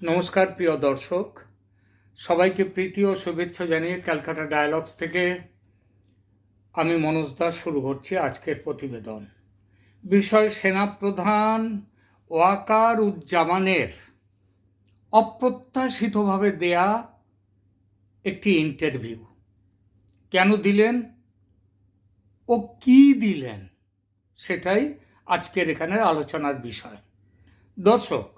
নমস্কার, প্রিয় দর্শক। সবাইকে প্রীতি ও শুভেচ্ছা জানিয়ে ক্যালকাটা ডায়ালগস থেকে আমি মনোজ দাস শুরু করছি আজকের প্রতিবেদন। বিষয় সেনাপ্রধান ওয়াকার উজ্জামানের অপ্রত্যাশিতভাবে দেয়া একটি ইন্টারভিউ। কেন দিলেন ও কি দিলেন, সেটাই আজকের এখানে আলোচনার বিষয়। দর্শক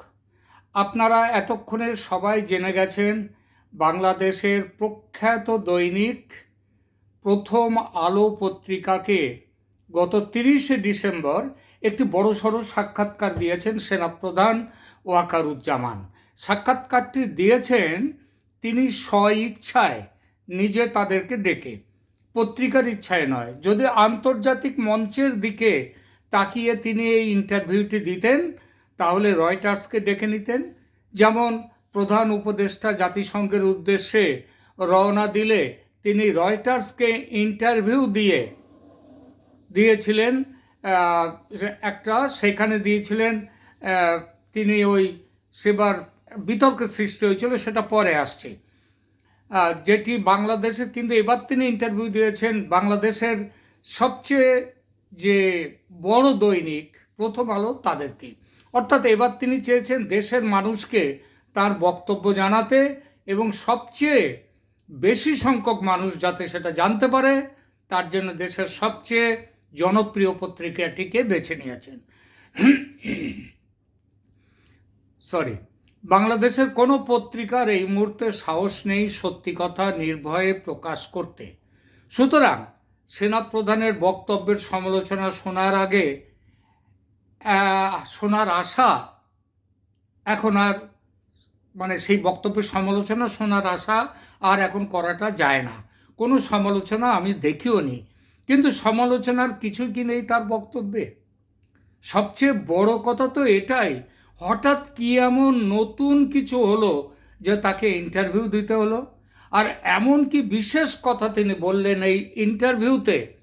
আপনারা এতক্ষণে সবাই জেনে গেছেন, বাংলাদেশের প্রখ্যাত দৈনিক প্রথম আলো পত্রিকাকে গত তিরিশে ডিসেম্বর একটি বড়সড় সাক্ষাৎকার দিয়েছেন সেনাপ্রধান ওয়াকারুজ্জামান। সাক্ষাৎকারটি দিয়েছেন তিনি স্ব ইচ্ছায় নিজে তাদেরকে ডেকে। পত্রিকার ইচ্ছায় নয়, যদি আন্তর্জাতিক মঞ্চের দিকে তাকিয়ে তিনি এই ইন্টারভিউটি দিতেন তাহলে রয়টার্সকে ডেকে নিতেন। যেমন প্রধান উপদেষ্টা জাতিসংঘের উদ্দেশ্যে রওনা দিলে তিনি রয়টার্সকে ইন্টারভিউ দিয়ে দিয়েছিলেন একটা সেখানে দিয়েছিলেন তিনি ওই সেবার বিতর্কের সৃষ্টি হয়েছিল, সেটা পরে আসছে। যেটি বাংলাদেশের কিন্তু এবার তিনি ইন্টারভিউ দিয়েছেন। বাংলাদেশের সবচেয়ে যে বড় দৈনিক, প্রথম আলো তাদেরকে অর্থাৎ এবার তিনি চেয়েছেন দেশের মানুষকে তার বক্তব্য জানাতে এবং সবচেয়ে বেশি সংখ্যক মানুষ যাতে সেটা জানতে পারে, তার জন্য দেশের সবচেয়ে জনপ্রিয় পত্রিকাটিকে বেছে নিয়েছেন। সরি বাংলাদেশের কোনো পত্রিকার এই মুহূর্তে সাহস নেই সত্যি কথা নির্ভয়ে প্রকাশ করতে। সুতরাং সেনাপ্রধানের বক্তব্যের সমালোচনা শোনার আগে শোনার আশা এখন আর মানে সেই বক্তব্যের সমালোচনা শোনার আশা আর এখন করাটা যায় না। কোনো সমালোচনা আমি দেখিও নি। কিন্তু সমালোচনার কিছু কি নেই তার বক্তব্যে? সবচেয়ে বড় কথা তো এটাই, হঠাৎ কি এমন নতুন কিছু হলো যে তাকে ইন্টারভিউ দিতে হলো? আর এমন কি বিশেষ কথা তিনি বললেন এই ইন্টারভিউতে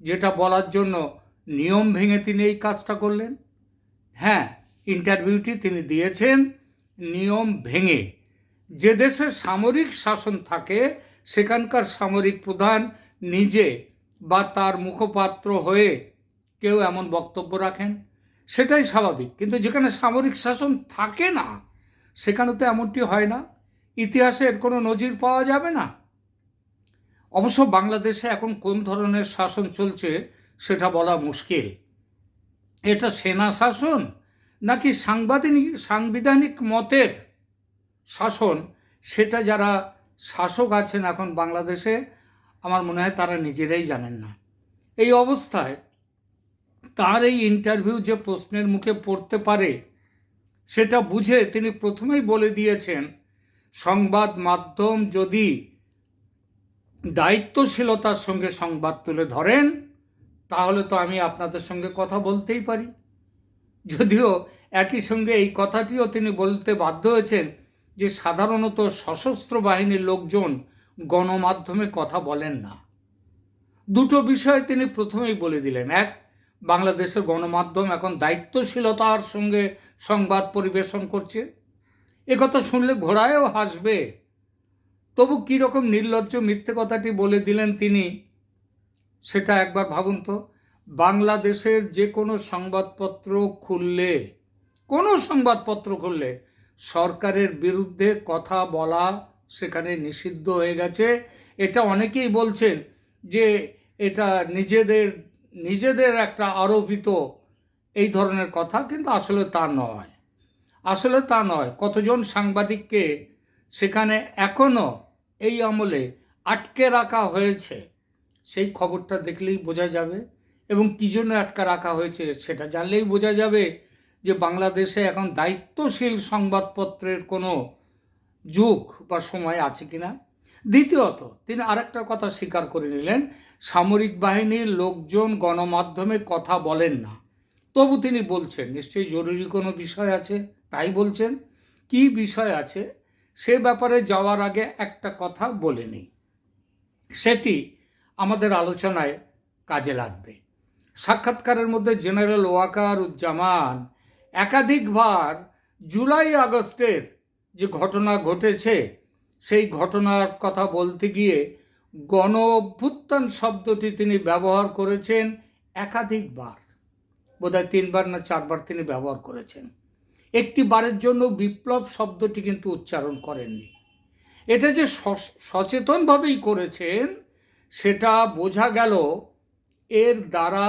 যেটা বলার জন্য নিয়ম ভেঙে তিনি এই কাজটা করলেন। হ্যাঁ ইন্টারভিউটি তিনি দিয়েছেন নিয়ম ভেঙে। যে দেশে সামরিক শাসন থাকে, সেখানকার সামরিক প্রধান নিজে বা তার মুখপাত্র হয়ে কেউ এমন বক্তব্য রাখেন। সেটাই স্বাভাবিক। কিন্তু যেখানে সামরিক শাসন থাকে না সেখানে তো এমনটি হয় না। ইতিহাসে এর কোনো নজির পাওয়া যাবে না। অবশ্য বাংলাদেশে এখন কোন ধরনের শাসন চলছে সেটা বলা মুশকিল। এটা সেনা শাসন নাকি সাংবাদিক সাংবিধানিক মতের শাসন? সেটা যারা শাসক আছেন এখন বাংলাদেশে, আমার মনে হয় তারা নিজেরাই জানেন না। এই অবস্থায় তার এই ইন্টারভিউ যে প্রশ্নের মুখে পড়তে পারে, সেটা বুঝে তিনি প্রথমেই বলে দিয়েছেন, সংবাদ মাধ্যম যদি দায়িত্বশীলতার সঙ্গে সংবাদ তুলে ধরেন তাহলে তো আমি আপনাদের সঙ্গে কথা বলতেই পারি। যদিও একই সঙ্গে এই কথাটিও তিনি বলতে বাধ্য হয়েছেন যে সাধারণত সশস্ত্র বাহিনীর লোকজন গণমাধ্যমে কথা বলেন না। দুটো বিষয় তিনি প্রথমেই বলে দিলেন। এক, বাংলাদেশের গণমাধ্যম এখন দায়িত্বশীলতার সঙ্গে সংবাদ পরিবেশন করছে। একথা শুনলে ঘোড়ায়ও হাসবে। তবু কীরকম নির্লজ্জ মিথ্যে কথাটি বলে দিলেন তিনি সেটা একবার ভাবুন তো। বাংলাদেশের যে কোনো সংবাদপত্র খুললে, কোনো সংবাদপত্র খুললে সরকারের বিরুদ্ধে কথা বলা সেখানে নিষিদ্ধ হয়ে গেছে। এটা অনেকেই বলছেন যে এটা নিজেদের নিজেদের একটা আরোপিত এই ধরনের কথা, কিন্তু আসলে তা নয়। আসলে তা নয়। কতজন সাংবাদিককে সেখানে এখনও এই আমলে আটকে রাখা হয়েছে? সেই খবরটা দেখলেই বোঝা যাবে এবং কী জন্য আটকা রাখা হয়েছে সেটা জানলেই বোঝা যাবে যে বাংলাদেশে এখন দায়িত্বশীল সংবাদপত্রের কোনো যুগ বা সময় আছে কিনা দ্বিতীয়ত, তিনি আরেকটা কথা স্বীকার করে নিলেন, সামরিক বাহিনীর লোকজন গণমাধ্যমে কথা বলেন না। তবু তিনি বলছেন, নিশ্চয়ই জরুরি কোনো বিষয় আছে? তাই বলছেন, কি বিষয় আছে? সে ব্যাপারে যাওয়ার আগে একটা কথা বলে নিই। সেটি আমাদের আলোচনায় কাজে লাগবে। সাক্ষাৎকারের মধ্যে জেনারেল ওয়াকার উজ্জামান একাধিকবার জুলাই আগস্টের যে ঘটনা ঘটেছে, সেই ঘটনার কথা বলতে গিয়ে গণ অভ্যুত্থান শব্দটি তিনি ব্যবহার করেছেন একাধিকবার। বোধহয় তিনবার না চারবার তিনি ব্যবহার করেছেন। একটি বারের জন্য বিপ্লব শব্দটি কিন্তু উচ্চারণ করেননি। এটা যে সচেতনভাবেই করেছেন সেটা বোঝা গেল এর দ্বারা,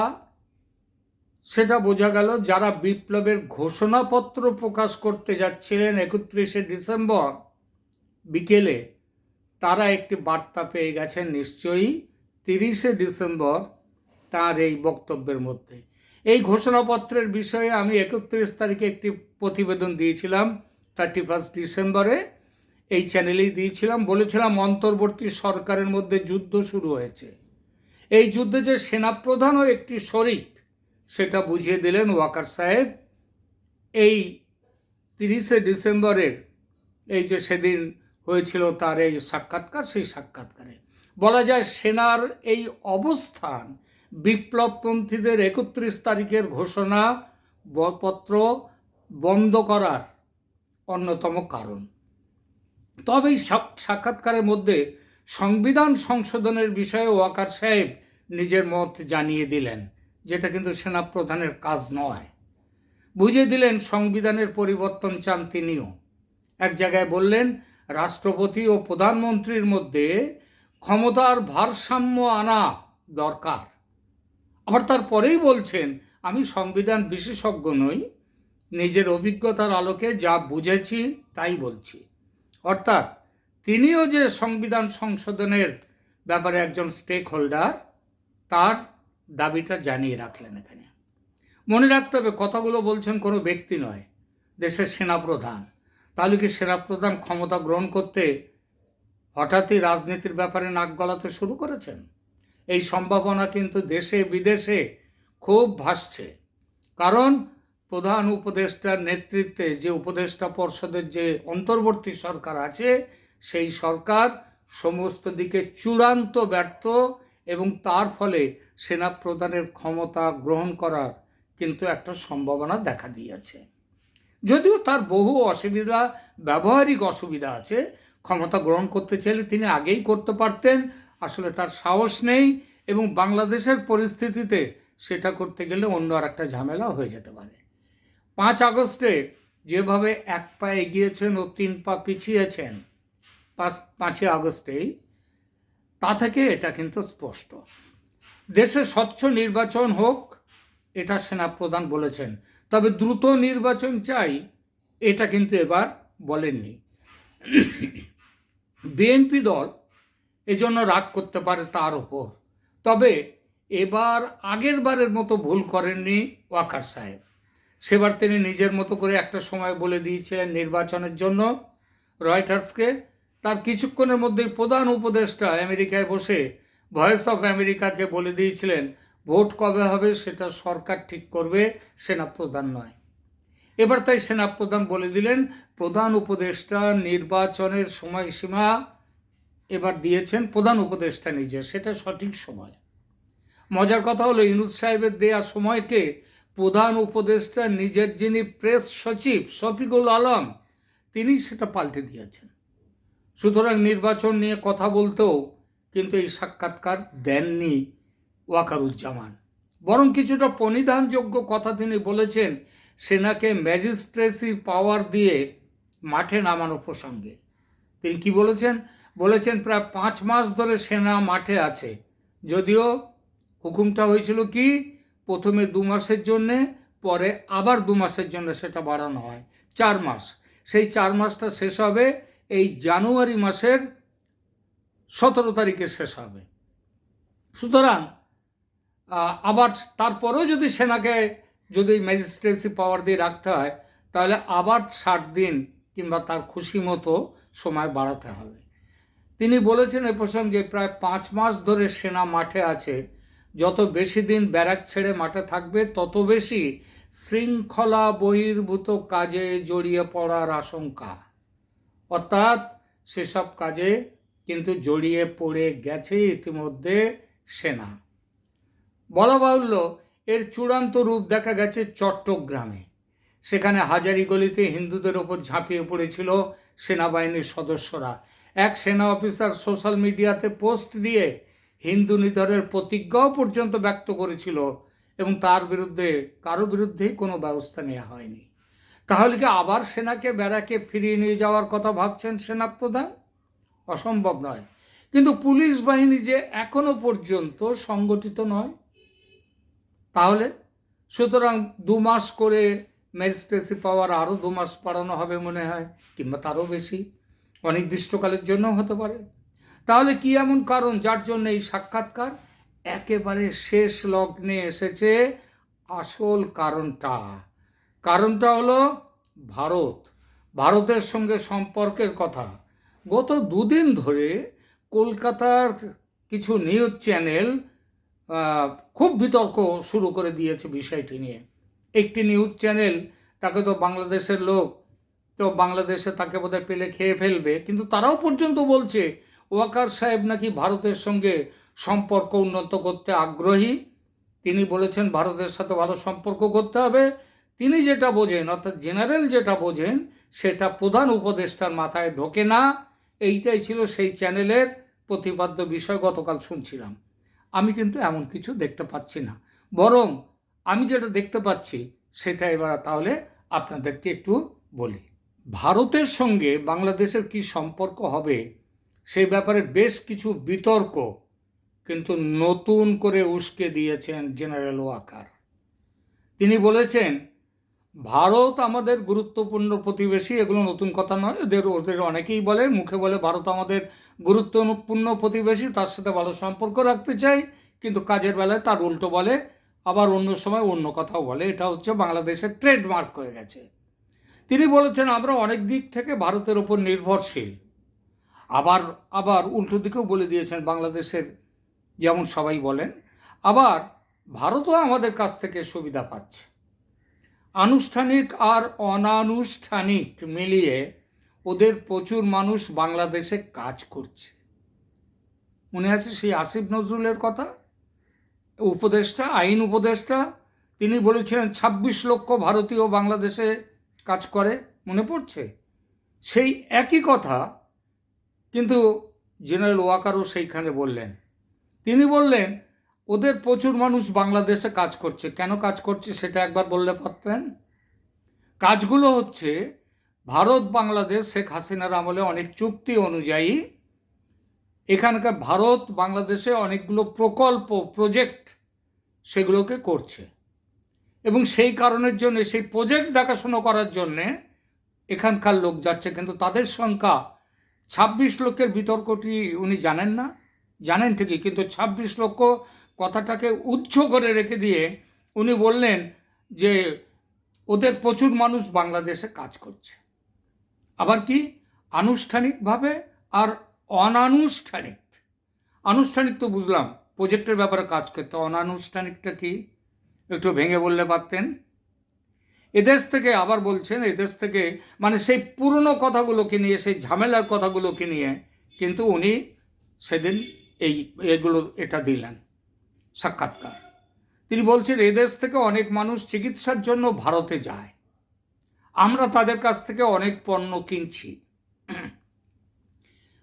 সেটা বোঝা গেল যারা বিপ্লবের ঘোষণাপত্র প্রকাশ করতে যাচ্ছিলেন একত্রিশে ডিসেম্বর বিকেলে, তারা একটি বার্তা পেয়ে গেছেন নিশ্চয়ই তিরিশে ডিসেম্বর তার এই বক্তব্যের মধ্যে। এই ঘোষণাপত্রের বিষয়ে আমি একত্রিশ তারিখে একটি প্রতিবেদন দিয়েছিলাম থার্টি ফার্স্ট ডিসেম্বরে। এই চ্যানেলেই দিয়েছিলাম, বলেছিলাম অন্তর্বর্তী সরকারের মধ্যে যুদ্ধ শুরু হয়েছে। এই যুদ্ধে যে সেনাপ্রধানও একটি শরিক, সেটা বুঝিয়ে দিলেন ওয়াকার সাহেব। এই তিরিশে ডিসেম্বরের এই যে সেদিন হয়েছিল তার এই সাক্ষাৎকার, সেই সাক্ষাৎকারে বলা যায় সেনার এই অবস্থান বিপ্লবপন্থীদের একত্রিশ তারিখের ঘোষণা পত্র বন্ধ করার অন্যতম কারণ। তবে এই সাক- সাক্ষাৎকারের মধ্যে সংবিধান সংশোধনের বিষয়ে ওয়াকার সাহেব নিজের মত জানিয়ে দিলেন, যেটা কিন্তু সেনাপ্রধানের কাজ নয়। বুঝিয়ে দিলেন সংবিধানের পরিবর্তন চান তিনিও। এক জায়গায় বললেন, রাষ্ট্রপতি ও প্রধানমন্ত্রীর মধ্যে ক্ষমতার ভারসাম্য আনা দরকার। আবার তারপরেই বলছেন, আমি সংবিধান বিশেষজ্ঞ নই, নিজের অভিজ্ঞতার আলোকে যা বুঝেছি তাই বলছি। অর্থাৎ তিনিও যে সংবিধান সংশোধনের ব্যাপারে একজন স্টেক হোল্ডার তার দাবিটা জানিয়ে রাখলেন এখানে। মনে রাখতে হবে, কথাগুলো বলছেন কোনো ব্যক্তি নয়, দেশের সেনাপ্রধান। তাহলে কি সেনাপ্রধান ক্ষমতা গ্রহণ করতে হঠাৎই রাজনীতির ব্যাপারে নাক গলাতে শুরু করেছেন? এই সম্ভাবনা কিন্তু দেশে বিদেশে খুব ভাসছে। কারণ প্রধান উপদেষ্টার নেতৃত্বে যে উপদেষ্টা পর্ষদের যে অন্তর্বর্তী সরকার আছে, সেই সরকার সমস্ত দিকে চূড়ান্ত ব্যর্থ এবং তার ফলে সেনা প্রধানের ক্ষমতা গ্রহণ করার কিন্তু একটা সম্ভাবনা দেখা দিয়েছে। যদিও তার বহু অসুবিধা, ব্যবহারিক অসুবিধা আছে, ক্ষমতা গ্রহণ করতে চাইলে তিনি আগেই করতে পারতেন, আসলে তার সাহস নেই এবং বাংলাদেশের পরিস্থিতিতে সেটা করতে গেলে অন্য আর একটা ঝামেলা হয়ে যেতে পারে। পাঁচ আগস্টে যেভাবে এক পা এগিয়েছেন ও তিন পা পিছিয়েছেন পাঁচ, পাঁচই আগস্টেই, তা থেকে এটা কিন্তু স্পষ্ট। দেশে স্বচ্ছ নির্বাচন হোক, এটা সেনাপ্রধান বলেছেন। তবে দ্রুত নির্বাচন চাই, এটা কিন্তু এবার বলেননি। বিএনপি দল এজন্য রাগ করতে পারে তার ওপর। তবে এবার আগের বারের মতো ভুল করেননি ওয়াকার সাহেব। সেবার তিনি নিজের মতো করে একটা সময় বলে দিয়েছিলেন নির্বাচনের জন্য রয়টার্সকে। তার কিছুক্ষণের মধ্যেই প্রধান উপদেষ্টা আমেরিকায় বসে ভয়েস অফ আমেরিকাকে বলে দিয়েছিলেন, ভোট কবে হবে সেটা সরকার ঠিক করবে, সেনাপ্রধান নয়। এবার তাই সেনাপ্রধান বলে দিলেন, প্রধান উপদেষ্টা নির্বাচনের সময়সীমা এবার দিয়েছেন প্রধান উপদেষ্টা নিজে, সেটা সঠিক সময়। মজার কথা হলো ইনুস সাহেবের দেয়া সময়কে প্রধান উপদেষ্টা নিজের যিনি প্রেস সচিব শফিকুল আলম, তিনি সেটা পাল্টে দিয়েছেন। সুতরাং নির্বাচন নিয়ে কথা বলতেও কিন্তু এই সাক্ষাৎকার দেননি ওয়াকারুজ্জামান। বরং কিছুটা পরিধানযোগ্য কথা তিনি বলেছেন, সেনাকে ম্যাজিস্ট্রেসি পাওয়ার দিয়ে মাঠে নামানো প্রসঙ্গে। তিনি কি বলেছেন? বলেছেন প্রায় পাঁচ মাস ধরে সেনা মাঠে আছে। যদিও হুকুমটা হয়েছিল কি? প্রথমে দু মাসের জন্যে, পরে আবার দু মাসের জন্য সেটা বাড়ানো হয়। চার মাস। সেই চার মাসটা শেষ হবে, এই জানুয়ারি মাসের সতেরো তারিখে শেষ হবে। সুতরাং আবার তারপরেও যদি সেনাকে, যদি ম্যাজিস্ট্রেসি পাওয়ার দিয়ে রাখতে হয়, তাহলে আবার ষাট দিন কিংবা তার খুশি মতো সময় বাড়াতে হবে। তিনি বলেছেন এ প্রসঙ্গে প্রায় পাঁচ মাস ধরে সেনা মাঠে আছে। যত বেশি দিন ব্যারাক ছেড়ে মাঠে থাকবে, তত বেশি শৃঙ্খলা বহির্ভূত কাজে জড়িয়ে পড়ার আশঙ্কা। অর্থাৎ সেসব কাজে কিন্তু জড়িয়ে পড়ে গেছে ইতিমধ্যে সেনা। বলা বাহুল্য, এর চূড়ান্ত রূপ দেখা গেছে চট্টগ্রামে। সেখানে হাজারি গলিতে হিন্দুদের ওপর ঝাঁপিয়ে পড়েছিল সেনাবাহিনীর সদস্যরা। এক সেনা অফিসার সোশ্যাল মিডিয়াতে পোস্ট দিয়ে হিন্দু নিধনের প্রতিজ্ঞাও পর্যন্ত ব্যক্ত করেছিল এবং তার বিরুদ্ধে কারও বিরুদ্ধেই কোনো ব্যবস্থা নেওয়া হয়নি। তাহলে কি আবার সেনাকে, ব্যারাকে ফিরিয়ে নিয়ে যাওয়ার কথা ভাবছেন সেনাপ্রধান? অসম্ভব নয়। কিন্তু পুলিশ বাহিনী যে এখনও পর্যন্ত সংগঠিত নয়, তাহলে সুতরাং দু মাস করে ম্যাজিস্ট্রেসি পাওয়ার আরও দু মাস বাড়ানো হবে মনে হয়, কিংবা তারও বেশি। অনির্দিষ্টকালের জন্য হতে পারে। তাহলে কি এমন কারণ যার জন্য এই সাক্ষাৎকার? একেবারে শেষ লগ্নে এসেছে আসল কারণটা। কারণটা হলো ভারত। ভারতের সঙ্গে সম্পর্কের কথা। গত দুদিন ধরে কলকাতার কিছু নিউজ চ্যানেল খুব বিতর্ক শুরু করে দিয়েছে বিষয়টি নিয়ে। একটি নিউজ চ্যানেল, তাকে তো বাংলাদেশের লোক, তো বাংলাদেশে তাকে বোধহয় পেলে খেয়ে ফেলবে। কিন্তু তারাও পর্যন্ত বলছে ওয়াকার সাহেব নাকি ভারতের সঙ্গে সম্পর্ক উন্নত করতে আগ্রহী? তিনি বলেছেন, ভারতের সাথে ভালো সম্পর্ক করতে হবে। তিনি যেটা বোঝেন, অর্থাৎ জেনারেল যেটা বোঝেন, সেটা প্রধান উপদেষ্টার মাথায় ঢোকে না। এইটাই ছিল সেই চ্যানেলের প্রতিপাদ্য বিষয়, গতকাল শুনছিলাম। আমি কিন্তু এমন কিছু দেখতে পাচ্ছি না। বরং আমি যেটা দেখতে পাচ্ছি, সেটা এবার তাহলে আপনাদেরকে একটু বলি। ভারতের সঙ্গে বাংলাদেশের কি সম্পর্ক হবে? সেই ব্যাপারে বেশ কিছু বিতর্ক কিন্তু নতুন করে উস্কে দিয়েছেন জেনারেল ওয়াকার। তিনি বলেছেন, ভারত আমাদের গুরুত্বপূর্ণ প্রতিবেশী, এগুলো নতুন কথা নয়। ওদের ওদের অনেকেই বলে, মুখে বলে, ভারত আমাদের গুরুত্বপূর্ণ প্রতিবেশী, তার সাথে ভালো সম্পর্ক রাখতে চাই। কিন্তু কাজের বেলায় তার উল্টো বলে, আবার অন্য সময় অন্য কথাও বলে। এটা হচ্ছে বাংলাদেশের ট্রেডমার্ক হয়ে গেছে। তিনি বলেছেন, আমরা অনেক দিক থেকে ভারতের ওপর নির্ভরশীল। আবার আবার উল্টো দিকেও বলে দিয়েছেন বাংলাদেশের, যেমন সবাই বলেন, আবার ভারতও আমাদের কাছ থেকে সুবিধা পাচ্ছে। আনুষ্ঠানিক আর অনানুষ্ঠানিক মিলিয়ে ওদের প্রচুর মানুষ বাংলাদেশে কাজ করছে। মনে আছে সেই আসিফ নজরুলের কথা? উপদেষ্টা, আইন উপদেষ্টা, তিনি বলেছিলেন ২৬ লক্ষ ভারতীয় বাংলাদেশে কাজ করে, মনে পড়ছে? সেই একই কথা কিন্তু জেনারেল ওয়াকারও সেইখানে বললেন। তিনি বললেন, ওদের প্রচুর মানুষ বাংলাদেশে কাজ করছে। কেন কাজ করছে সেটা একবার বললে পারতেন? কাজগুলো হচ্ছে, ভারত, বাংলাদেশ, শেখ হাসিনার আমলে অনেক চুক্তি অনুযায়ী এখানকার ভারত, বাংলাদেশে অনেকগুলো প্রকল্প প্রজেক্ট সেগুলোকে করছে। এবং সেই কারণের জন্য, সেই প্রজেক্ট দেখাশুনো করার জন্যে এখানকার লোক যাচ্ছে। কিন্তু তাদের সংখ্যা ছাব্বিশ লক্ষের বিতর্কটি উনি জানেন না, জানেন ঠিকই, কিন্তু ছাব্বিশ লক্ষ কথাটাকে উচ্চ করে রেখে দিয়ে উনি বললেন যে ওদের প্রচুর মানুষ বাংলাদেশে কাজ করছে। আবার কি? আনুষ্ঠানিকভাবে আর অনানুষ্ঠানিক। আনুষ্ঠানিক তো বুঝলাম, প্রজেক্টের ব্যাপারে কাজ করতে। অনানুষ্ঠানিকটা কি? একটু ভেঙে বললে পারতেন। এদেশ থেকে আবার বলছেন, এদেশ থেকে মানে সেই পুরনো কথাগুলোকে নিয়ে, সেই ঝামেলার কথাগুলোকে নিয়ে কিন্তু উনি সেদিন এই এগুলো, এটা দিলেন, সাক্ষাৎকার। তিনি বলছেন, এদেশ থেকে অনেক মানুষ চিকিৎসার জন্য ভারতে যায়। আমরা তাদের কাছ থেকে অনেক পণ্য কিনছি।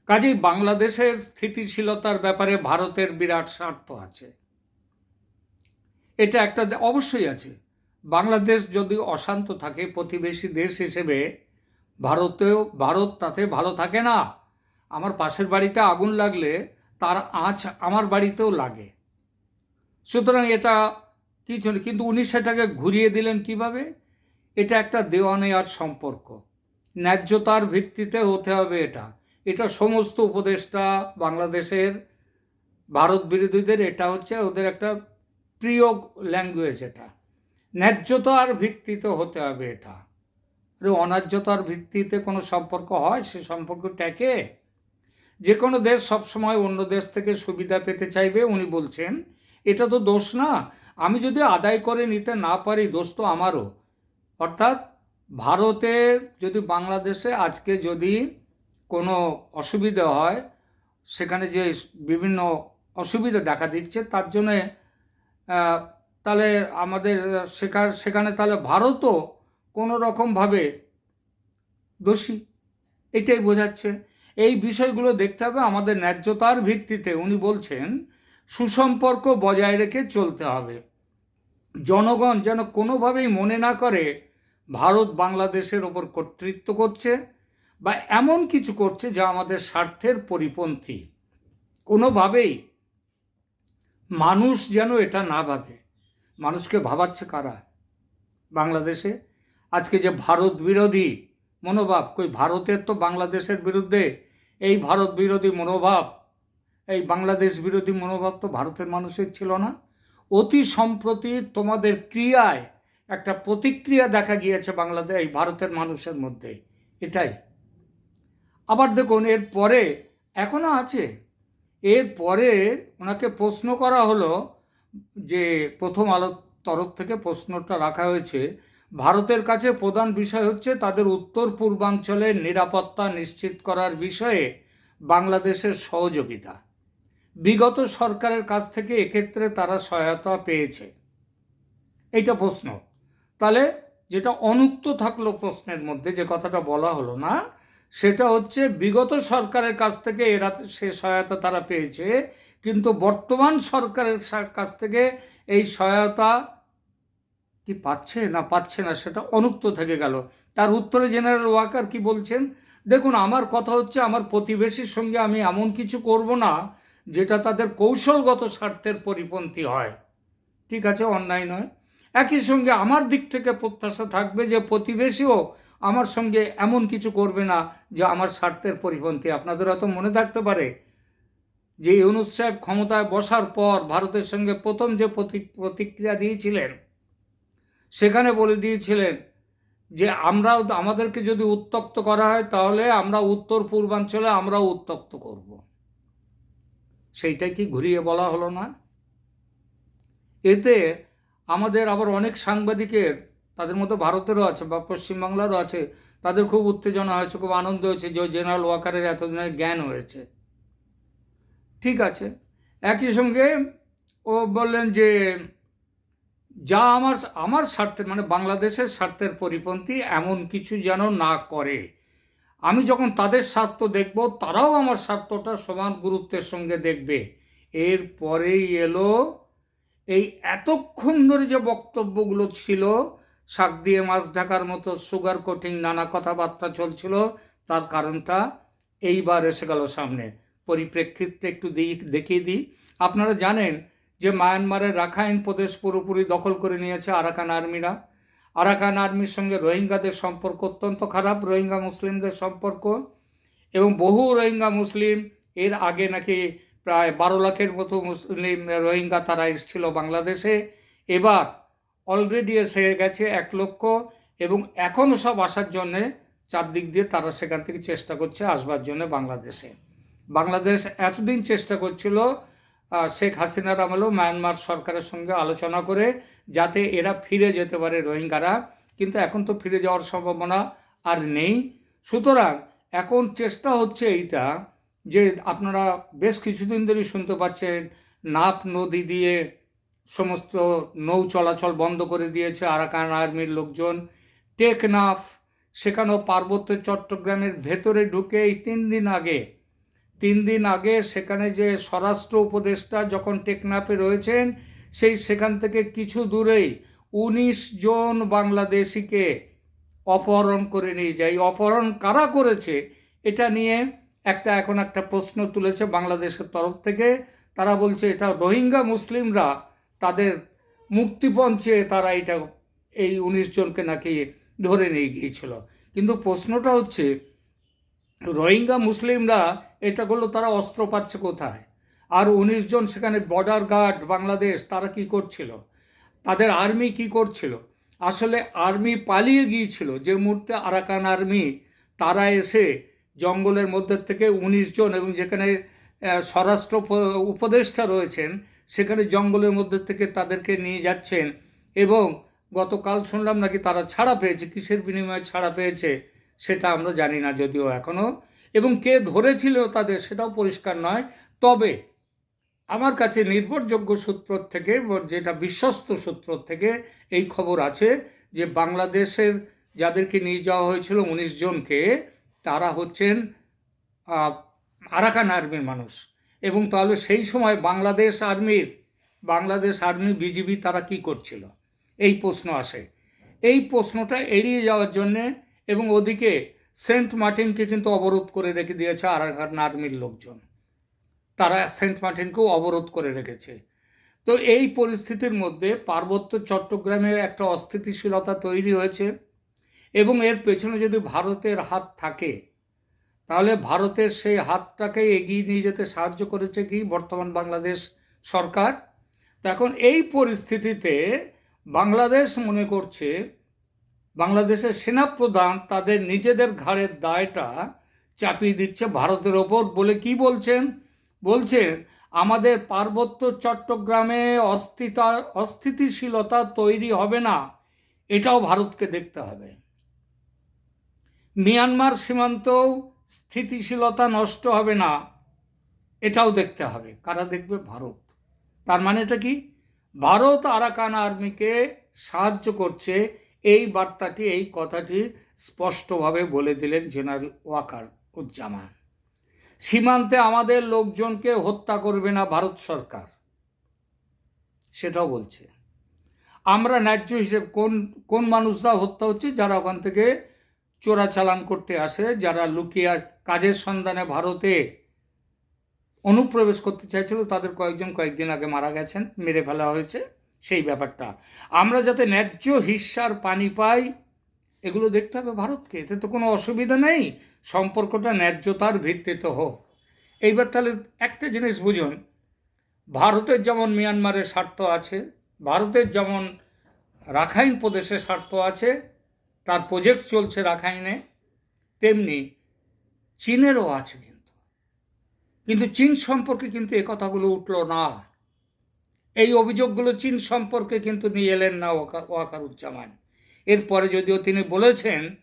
কাজেই বাংলাদেশের স্থিতিশীলতার ব্যাপারে ভারতের বিরাট স্বার্থ আছে। এটা একটা অবশ্যই আছে। বাংলাদেশ যদি অশান্ত থাকে, প্রতিবেশী দেশ হিসেবে ভারতেও, ভারত তাতে ভালো থাকে না। আমার পাশের বাড়িতে আগুন লাগলে তার আঁচ আমার বাড়িতেও লাগে। সুতরাং এটা কিছু কিন্তু উনি সেটাকে ঘুরিয়ে দিলেন কীভাবে? এটা একটা দেওয়ানে আর সম্পর্ক। ন্যায্যতার ভিত্তিতে হতে হবে এটা। এটা সমস্ত উপদেষ্টা বাংলাদেশের ভারত বিরোধীদের, এটা হচ্ছে ওদের একটা প্রিয় ল্যাঙ্গুয়েজ এটা। ন্যায্যতার ভিত্তিতে হতে হবে এটা। আরে অন্যায্যতার ভিত্তিতে কোনো সম্পর্ক হয়? সে সম্পর্ক ট্যাকে যে কোনো দেশ সবসময় অন্য দেশ থেকে সুবিধা পেতে চাইবে, উনি বলছেন। এটা তো দোষ না। আমি যদি আদায় করে নিতে না পারি, দোষ তো আমারও। অর্থাৎ ভারতে যদি বাংলাদেশে আজকে যদি কোনো অসুবিধা হয়, সেখানে যে বিভিন্ন অসুবিধা দেখা দিচ্ছে, তার জন্যে তাহলে আমাদের সেখানে সেখানে তাহলে ভারতও কোনো রকমভাবে দোষী? এটাই বোঝাচ্ছে। এই বিষয়গুলো দেখতে হবে আমাদের ন্যায্যতার ভিত্তিতে। উনি বলছেন, সুসম্পর্ক বজায় রেখে চলতে হবে। জনগণ যেন কোনোভাবেই মনে না করে ভারত বাংলাদেশের ওপর কর্তৃত্ব করছে বা এমন কিছু করছে যা আমাদের স্বার্থের পরিপন্থী। কোনোভাবেই মানুষ যেন এটা না ভাবে। মানুষকে ভাবাচ্ছে কারা? বাংলাদেশে? আজকে যে ভারত বিরোধী মনোভাব, কই ভারতের তো বাংলাদেশের বিরুদ্ধে এই ভারত বিরোধী মনোভাব, এই বাংলাদেশ বিরোধী মনোভাব তো ভারতের মানুষের ছিল না। অতি সম্প্রতি তোমাদের ক্রিয়ায় একটা প্রতিক্রিয়া দেখা গিয়েছে বাংলাদেশ এই ভারতের মানুষের মধ্যে। এটাই। আবার দেখুন, এর পরে এখনও আছে। এর পরে ওনাকে প্রশ্ন করা হলো যে প্রথম আলোর তরফ থেকে প্রশ্নটা রাখা হয়েছে, ভারতের কাছে প্রধান বিষয় হচ্ছে তাদের উত্তর পূর্বাঞ্চলের নিরাপত্তা নিশ্চিত করার বিষয়ে বাংলাদেশের সহযোগিতা। বিগত সরকারের কাছ থেকে এক্ষেত্রে তারা সহায়তা পেয়েছে। এইটা প্রশ্ন। তাহলে যেটা অনুক্ত থাকল প্রশ্নের মধ্যে, যে কথাটা বলা হলো না, সেটা হচ্ছে বিগত সরকারের কাছ থেকে এরা সে সহায়তা তারা পেয়েছে কিন্তু বর্তমান সরকারের কাছ থেকে এই সহায়তা কি পাচ্ছে না পাচ্ছে না সেটা অনুক্ত থেকে গেল। তার উত্তরে জেনারেল ওয়াকার কি বলছেন, দেখুন, আমার কথা হচ্ছে আমার প্রতিবেশীর সঙ্গে আমি এমন কিছু করব না যেটা তাদের কৌশলগত স্বার্থের পরিপন্থী হয়। ঠিক আছে, অন্যায় নয়। একই সঙ্গে আমার দিক থেকে প্রত্যাশা থাকবে যে প্রতিবেশীও আমার সঙ্গে এমন কিছু করবে না যে আমার স্বার্থের পরিপন্থী। আপনাদের হয়তো মনে থাকতে পারে যে ইউনুস সাহেব ক্ষমতায় বসার পর ভারতের সঙ্গে প্রথম যে প্রতিক্রিয়া দিয়েছিলেন, সেখানে বলে দিয়েছিলেন যে আমরা আমাদেরকে যদি উত্তক্ত করা হয় তাহলে আমরা উত্তর পূর্বাঞ্চলে আমরাও উত্তক্ত করব। সেইটাই কি ঘুরিয়ে বলা হলো না? এতে আমাদের আবার অনেক সাংবাদিকের, তাদের মধ্যে ভারতেরও আছে বা পশ্চিমবাংলারও আছে, তাদের খুব উত্তেজনা হয়েছে, খুব আনন্দ হয়েছে যে জেনারেল ওয়াকারের এতদিনের জ্ঞান হয়েছে। ঠিক আছে। একই সঙ্গে ও বললেন যে, যা আমার আমার স্বার্থের মানে বাংলাদেশের স্বার্থের পরিপন্থী, এমন কিছু যেন না করে। আমি যখন তাদের স্বার্থ দেখব, তারাও আমার স্বার্থটা সমান গুরুত্বের সঙ্গে দেখবে। এর পরেই এলো এই এতক্ষণ ধরে যে বক্তব্যগুলো ছিল, শাক দিয়ে মাছ ঢাকার মতো সুগার কোটিং নানা কথাবার্তা চলছিল, তার কারণটা এইবার এসে গেল সামনে। পরিপ্রেক্ষিতটা একটু দেখিয়ে দিই। আপনারা জানেন যে মায়ানমারের রাখাইন প্রদেশ পুরোপুরি দখল করে নিয়েছে আরাকান আর্মিরা। আরাকান আর্মির সঙ্গে রোহিঙ্গাদের সম্পর্ক অত্যন্ত খারাপ, রোহিঙ্গা মুসলিমদের সম্পর্ক। এবং বহু রোহিঙ্গা মুসলিম এর আগে নাকি প্রায় বারো লাখের মতো মুসলিম রোহিঙ্গা তারা এসেছিল বাংলাদেশে। এবার অলরেডি এসে গেছে এক লক্ষ এবং এখনও সব আসার জন্যে চারদিক দিয়ে তারা সেখান থেকে চেষ্টা করছে আসবার জন্য বাংলাদেশে। বাংলাদেশ এতদিন চেষ্টা করছিল শেখ হাসিনার আমলেও মায়ানমার সরকারের সঙ্গে আলোচনা করে যাতে এরা ফিরে যেতে পারে রোহিঙ্গারা। কিন্তু এখন তো ফিরে যাওয়ার সম্ভাবনা আর নেই। সুতরাং এখন চেষ্টা হচ্ছে এইটা যে আপনারা বেশ কিছুদিন ধরেই শুনতে পাচ্ছেন নাপ নদী দিয়ে সমস্ত নৌ চলাচল বন্ধ করে দিয়েছে আরাকান আর্মির লোকজন। টেকনাফ, সেখানেও পার্বত্য চট্টগ্রামের ভেতরে ঢুকে এই তিন দিন আগে তিন দিন আগে সেখানে যে স্বরাষ্ট্র উপদেষ্টা যখন টেকনাফে রয়েছেন, সেই সেখান থেকে কিছু দূরেই উনিশ জন বাংলাদেশিকে অপহরণ করে নিয়ে যায়। অপহরণ কারা করেছে, এটা নিয়ে একটা এখন একটা প্রশ্ন তুলেছে বাংলাদেশের তরফ থেকে। তারা বলছে, এটা রোহিঙ্গা মুসলিমরা তাদের মুক্তিপণ চেয়ে তারা এটা, এই উনিশ জনকে নাকি ধরে নিয়ে গিয়েছিল। কিন্তু প্রশ্নটা হচ্ছে, রোহিঙ্গা মুসলিমরা এটা করল তারা অস্ত্র পাচ্ছে কোথায়? আর উনিশ জন সেখানে বর্ডার গার্ড বাংলাদেশ, তারা কি করছিল? তাদের আর্মি কি করছিল? আসলে আর্মি পালিয়ে গিয়েছিল। যে মুহূর্তে আরাকান আর্মি তারা এসে জঙ্গলের মধ্যে থেকে উনিশ জন এবং যেখানে স্বরাষ্ট্র উপদেষ্টা রয়েছেন, সেখানে জঙ্গলের মধ্যে থেকে তাদেরকে নিয়ে যাচ্ছেন এবং গতকাল শুনলাম নাকি তারা ছাড়া পেয়েছে, কিসের বিনিময়ে ছাড়া পেয়েছে, সেটা আমরা জানি না, যদিও এখনও এবং কে ধরেছিল তাদের সেটাও পরিষ্কার নয়। তবে আমার কাছে নির্ভরযোগ্য সূত্র থেকে যেটা বিশ্বস্ত সূত্র থেকে এই খবর আছে যে বাংলাদেশের যাদেরকে নিয়ে যাওয়া হয়েছিল উনিশ জনকে, তারা হচ্ছেন আরাকান আর্মির মানুষ। এবং তাহলে সেই সময় বাংলাদেশ আর্মির, বাংলাদেশ আর্মি বিজিবি তারা কি করছিল? এই প্রশ্ন আসে। এই প্রশ্নটা এড়িয়ে যাওয়ার জন্যে এবং ওদিকে সেন্ট মার্টিনকে কিন্তু অবরোধ করে রেখে দিয়েছে আরাকান আর্মির লোকজন। তারা সেন্ট মার্টিনকেও অবরোধ করে রেখেছে। তো এই পরিস্থিতির মধ্যে পার্বত্য চট্টগ্রামে একটা অস্থিতিশীলতা তৈরি হয়েছে এবং এর পেছনে যদি ভারতের হাত থাকে, তাহলে ভারতের সেই হাতটাকে এগিয়ে নিয়ে যেতে সাহায্য করেছে কি বর্তমান বাংলাদেশ সরকার? এখন এই পরিস্থিতিতে বাংলাদেশ মনে করছে বাংলাদেশের সেনাপ্রধান তাদের নিজেদের ঘাড়ের দায়টা চাপিয়ে দিচ্ছে ভারতের ওপর বলে কি বলছেন? বলছেন, আমাদের পার্বত্য চট্টগ্রামে অস্থিতা, অস্থিতিশীলতা তৈরি হবে না। এটাও ভারতকে দেখতে হবে। মিয়ানমার সীমান্তেও স্থিতিশীলতা নষ্ট হবে না। এটাও দেখতে হবে। কারা দেখবে? ভারত। তার মানে এটা কি? ভারত আরাকান আর্মিকে সাহায্য করছে এই বার্তাটি, এই কথাটি স্পষ্টভাবে বলে দিলেন জেনারেল ওয়াকার উজ্জামান। সীমান্তে আমাদের লোকজনকে হত্যা করবে না ভারত সরকার, সেটাও বলছে। আমরা ন্যায্য হিসেব, কোন কোন মানুষরা হত্যা হচ্ছে, যারা ওখান থেকে চোরাচালান করতে আসে, যারা লুকিয়ে কাজের সন্ধানে ভারতে অনুপ্রবেশ করতে চাইছিল, তাদের কয়েকজন কয়েকদিন আগে মারা গেছেন, মেরে ফেলা হয়েছে। সেই ব্যাপারটা। আমরা যাতে ন্যায্য হিস্সার পানি পাই, এগুলো দেখতে হবে ভারতকে। এতে তো কোনো অসুবিধা নেই, সম্পর্কটা ন্যায্যতার ভিত্তিতে হোক। এইবার তাহলে একটা জিনিস বুঝুন, ভারতের যেমন মিয়ানমারের স্বার্থ আছে, ভারতের যেমন রাখাইন প্রদেশে স্বার্থ আছে, তার প্রজেক্ট চলছে রাখাইনে, তেমনি চীনেরও আছে কিন্তু। কিন্তু চীন সম্পর্কে কিন্তু এ কথাগুলো উঠল না। এই অভিযোগগুলো চীন সম্পর্কে কিন্তু নিয়ে এলেন না ওয়াকা- ওয়াকারুজ্জামান। এরপরে যদিও তিনি বলেছেন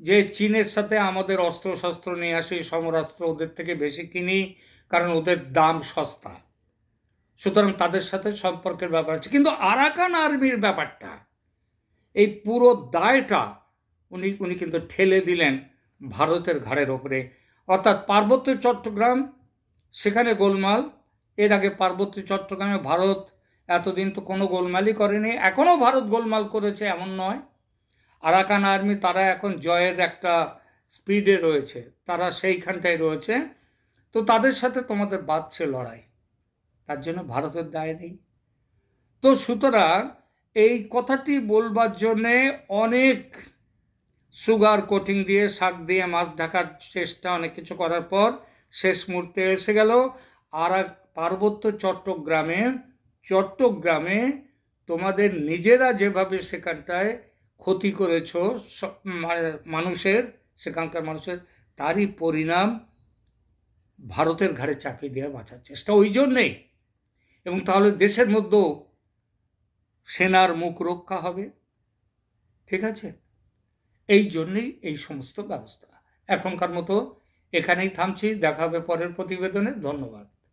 যে চীনের সাথে আমাদের অস্ত্রশস্ত্র নিয়ে আসি, সমরাস্ত্র ওদের থেকে বেশি কিনি, কারণ ওদের দাম সস্তা। সুতরাং তাদের সাথে সম্পর্কের ব্যাপার আছে। কিন্তু আরাকান আর্মির ব্যাপারটা, এই পুরো দায়টা উনি উনি কিন্তু ঠেলে দিলেন ভারতের ঘাড়ের ওপরে। অর্থাৎ পার্বত্য চট্টগ্রাম, সেখানে গোলমাল এর আগে পার্বত্য চট্টগ্রামে ভারত এতদিন তো কোনো গোলমালই করেনি, এখনও ভারত গোলমাল করেছে এমন নয়। আরাকান আর্মি তারা এখন জয়ের একটা স্পিডে রয়েছে, তারা সেইখানটায় রয়েছে। তো তাদের সাথে তোমাদের বাঁধছে লড়াই, তার জন্য ভারতের দায় নেই। তো সুতরাং এই কথাটি বলবার জন্যে অনেক সুগার কোটিং দিয়ে, শাক দিয়ে, মাছ ঢাকার চেষ্টা, অনেক কিছু করার পর শেষ মুহূর্তে এসে গেল। আর এক পার্বত্য চট্টগ্রামে চট্টগ্রামে তোমাদের নিজেরা যেভাবে সেখানটায় ক্ষতি করেছ, স- মানুষের, সেখানকার মানুষের, তারই পরিণাম ভারতের ঘাড়ে চাপিয়ে দেওয়া বাঁচার চেষ্টা, ওই জন্যেই। এবং তাহলে দেশের মধ্যেও সেনার মুখ রক্ষা হবে। ঠিক আছে? এই জন্যেই এই সমস্ত ব্যবস্থা। এখনকার মতো এখানেই থামছি, দেখা হবে পরের প্রতিবেদনে। ধন্যবাদ।